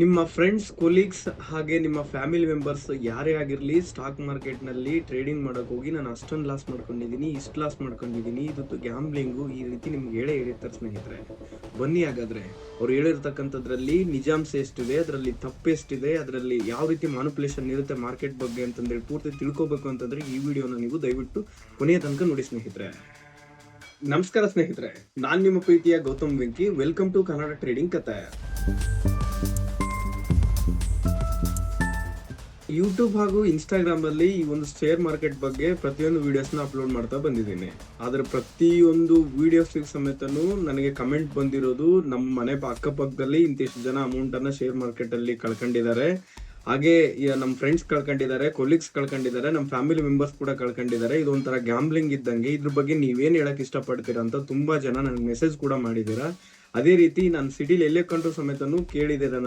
ನಿಮ್ಮ friends colleagues ಹಾಗೆ ನಿಮ್ಮ ಫ್ಯಾಮಿಲಿ ಮೆಂಬರ್ಸ್ ಯಾರೇ ಆಗಿರಲಿ ಸ್ಟಾಕ್ ಮಾರ್ಕೆಟ್ನಲ್ಲಿ ಟ್ರೇಡಿಂಗ್ ಮಾಡೋಕೆ ಹೋಗಿ ನಾನು ಅಷ್ಟೊಂದು ಲಾಸ್ ಮಾಡ್ಕೊಂಡಿದ್ದೀನಿ ಇಷ್ಟು ಲಾಸ್ ಮಾಡ್ಕೊಂಡಿದ್ದೀನಿ ಇದು ಗ್ಯಾಂಬ್ಲಿಂಗು ಈ ರೀತಿ ನಿಮ್ಗೆ ಹೇಳೇ ಹೇಳಿರ್ತಾರೆ ಸ್ನೇಹಿತರೆ. ಬನ್ನಿ ಹಾಗಾದ್ರೆ. ಅವ್ರು ಹೇಳಿರ್ತಕ್ಕಂಥದ್ರಲ್ಲಿ ನಿಜಾಂಶ ಎಷ್ಟಿದೆ ಅದರಲ್ಲಿ ತಪ್ಪು ಎಷ್ಟಿದೆ ಅದರಲ್ಲಿ ಯಾವ ರೀತಿ ಮಾನುಪುಲೇಷನ್ ಇರುತ್ತೆ ಮಾರ್ಕೆಟ್ ಬಗ್ಗೆ ಅಂತಂದೇಳಿ ಪೂರ್ತಿ ತಿಳ್ಕೊಬೇಕು ಅಂತಂದ್ರೆ ಈ ವಿಡಿಯೋನ ನೀವು ದಯವಿಟ್ಟು ಕೊನೆಯ ತನಕ ನೋಡಿ ಸ್ನೇಹಿತರೆ. ನಮಸ್ಕಾರ ಸ್ನೇಹಿತರೆ. ನಾನು ನಿಮ್ಮ ಪ್ರೀತಿಯ Gautam Venki. Welcome to Kannada trading ಕತೆ ಯೂಟ್ಯೂಬ್ ಹಾಗೂ ಇನ್ಸ್ಟಾಗ್ರಾಮ್ ಅಲ್ಲಿ ಈ ಒಂದು ಶೇರ್ ಮಾರ್ಕೆಟ್ ಬಗ್ಗೆ ಪ್ರತಿಯೊಂದು ನ ಅಪ್ಲೋಡ್ ಮಾಡ್ತಾ ಬಂದಿದ್ದೀನಿ. ಆದ್ರೆ ಪ್ರತಿಯೊಂದು ವಿಡಿಯೋಸ್ ಸಮೇತನು ನನಗೆ ಕಮೆಂಟ್ ಬಂದಿರೋದು ನಮ್ಮ ಮನೆ ಅಕ್ಕಪಕ್ಕದಲ್ಲಿ ಇಂತಿಷ್ಟು ಜನ ಅಮೌಂಟ್ ಅನ್ನ ಶೇರ್ ಮಾರ್ಕೆಟ್ ಅಲ್ಲಿ ಕಳ್ಕೊಂಡಿದ್ದಾರೆ. ಹಾಗೆ ನಮ್ಮ ಫ್ರೆಂಡ್ಸ್ ಕಳ್ಕೊಂಡಿದ್ದಾರೆ ಕೊಲೀಗ್ಸ್ ಕಳ್ಕೊಂಡಿದ್ದಾರೆ ನಮ್ಮ ಫ್ಯಾಮಿಲಿ ಮೆಂಬರ್ಸ್ ಕೂಡ ಕಳ್ಕೊಂಡಿದ್ದಾರೆ. ಇದು ಗ್ಯಾಂಬ್ಲಿಂಗ್ ಇದ್ದಂಗೆ. ಇದ್ರ ಬಗ್ಗೆ ನೀವೇನು ಹೇಳಕ್ ಇಷ್ಟಪಡ್ತೀರಾ ಅಂತ ತುಂಬಾ ಜನ ನನಗೆ ಮೆಸೇಜ್ ಕೂಡ ಮಾಡಿದ್ದೀರಾ. ಅದೇ ರೀತಿ ನಾನು ಸಿಟಿಲಿ ಎಲ್ಲೇ ಕಂಡ್ರು ಸಮೇತನು ಕೇಳಿದ್ದೀರ